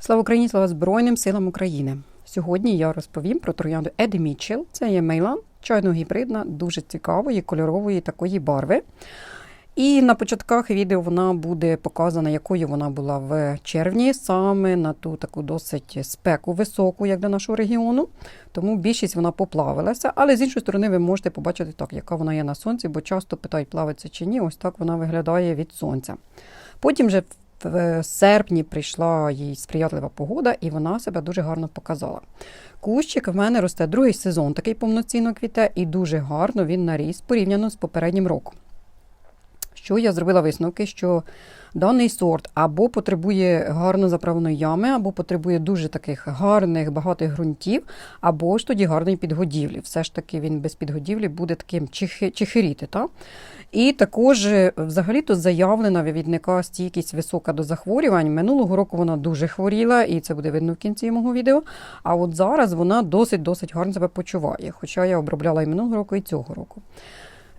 Слава Україні, слава Збройним силам України. Сьогодні я розповім про троянду Еді Мітчелл. Це є мейлан, чайно-гібридна, дуже цікавої, кольорової такої барви. І на початках відео вона буде показана, якою вона була в червні, саме на ту таку досить спеку високу, як для нашого регіону. Тому більшість вона поплавилася. Але з іншої сторони, ви можете побачити так, яка вона є на сонці, бо часто питають, плавиться чи ні. Ось так вона виглядає від сонця. Потім вже в серпні прийшла їй сприятлива погода, і вона себе дуже гарно показала. Кущик в мене росте другий сезон, такий повноцінно квіте, і дуже гарно він наріс порівняно з попереднім роком. Що я зробила висновки, що даний сорт або потребує гарно заправленої ями, або потребує дуже таких гарних, багатих ґрунтів, або ж тоді гарної підгодівлі. Все ж таки він без підгодівлі буде таким чихи- чихиріти. Та? І також е, взагалі-то заявлена вивідника стійкість висока до захворювань. Минулого року вона дуже хворіла, і це буде видно в кінці мого відео. А от зараз вона досить-досить гарно себе почуває. Хоча я обробляла і минулого року, і цього року.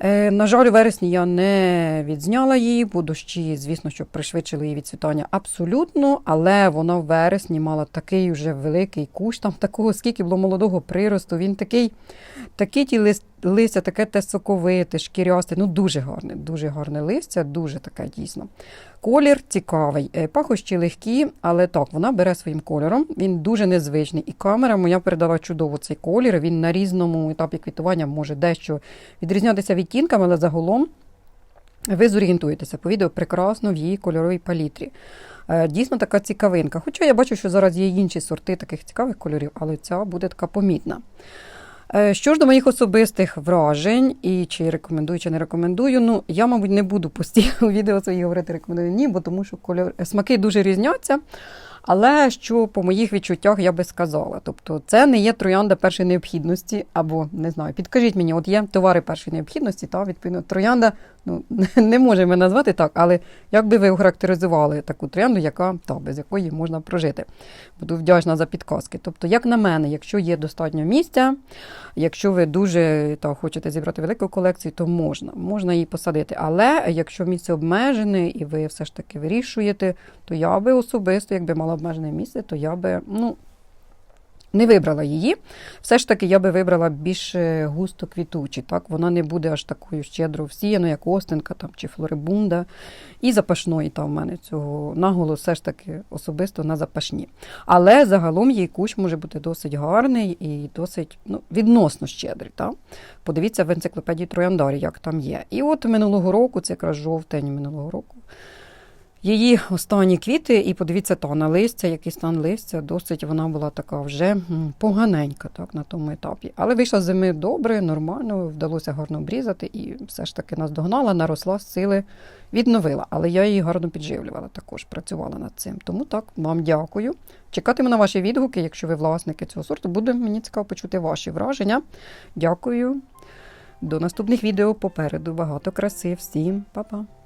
Е, на жаль, у вересні я не відзняла її, бо дощі, звісно, що пришвидшили її відцвітання абсолютно, але вона в вересні мала такий вже великий кущ, там такого, скільки було молодого приросту. Він такий, такі ті лист, листя, таке те соковите, шкірясте, ну дуже гарне, дуже гарне листя, дуже таке дійсно. Колір цікавий, е, пахощі легкі, але так, вона бере своїм кольором. Він дуже незвичний. І камера моя передала чудово цей колір. Він на різному етапі квітування може дещо відрізнятися відтінками, але загалом ви зорієнтуєтеся по відео прекрасно в її кольоровій палітрі. Е, Дійсно така цікавинка. Хоча я бачу, що зараз є інші сорти таких цікавих кольорів, але ця буде така помітна. Е, Що ж до моїх особистих вражень, і чи рекомендую, чи не рекомендую, ну я, мабуть, не буду постійно у відео свої говорити рекомендую ні, бо тому що кольор... смаки дуже різняться. Але що по моїх відчуттях я би сказала. Тобто, це не є троянда першої необхідності, або не знаю, підкажіть мені, от є товари першої необхідності, та відповідно троянда, ну не можемо назвати так, але як би ви охарактеризували таку троянду, яка та без якої можна прожити? Буду вдячна за підказки. Тобто, як на мене, якщо є достатньо місця, якщо ви дуже та, хочете зібрати велику колекцію, то можна, можна її посадити. Але якщо місце обмежене і ви все ж таки вирішуєте, то я би особисто, якби мала обмежене місце, то я би ну, не вибрала її. Все ж таки, я би вибрала більш густо квітучі. Так? Вона не буде аж такою щедро всіяною, як Остинка там, чи Флорибунда. І запашної там в мене цього наголос все ж таки особисто на запашні. Але загалом її кущ може бути досить гарний і досить ну, відносно щедрий. Так? Подивіться в енциклопедії Трояндарі, як там є. І от минулого року, це якраз жовтень минулого року. Її останні квіти, і подивіться, та на листя, який стан листя, досить вона була така вже поганенька так, на тому етапі. Але вийшла зими добре, нормально, вдалося гарно обрізати і все ж таки наздогнала, наросла сили, відновила. Але я її гарно підживлювала, також працювала над цим. Тому так, вам дякую. Чекатиму на ваші відгуки, якщо ви власники цього сорту. Буде мені цікаво почути ваші враження. Дякую. До наступних відео попереду. Багато краси. Всім па-па.